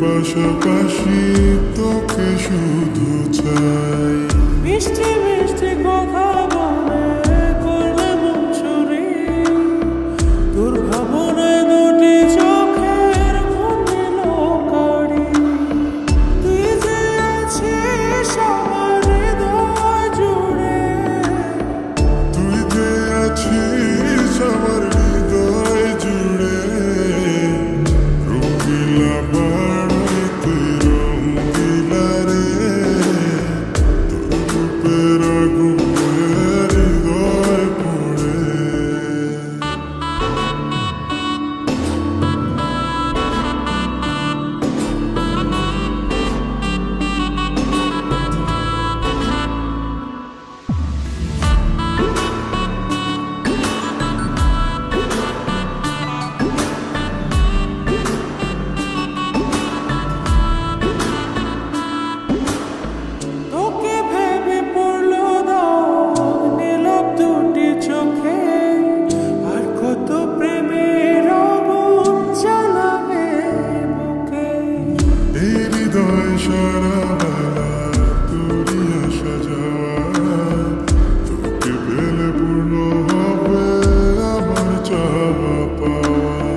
পাশাপাশি তোকে শুধু চাই। মিষ্টি মিষ্টি গল্প power.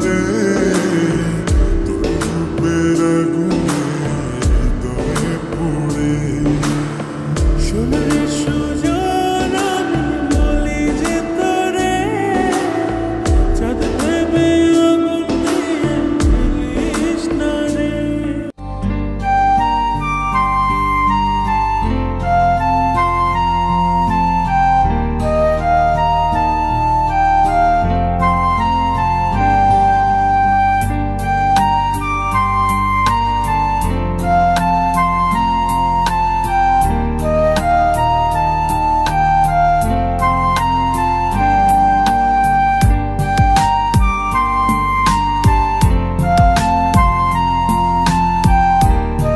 never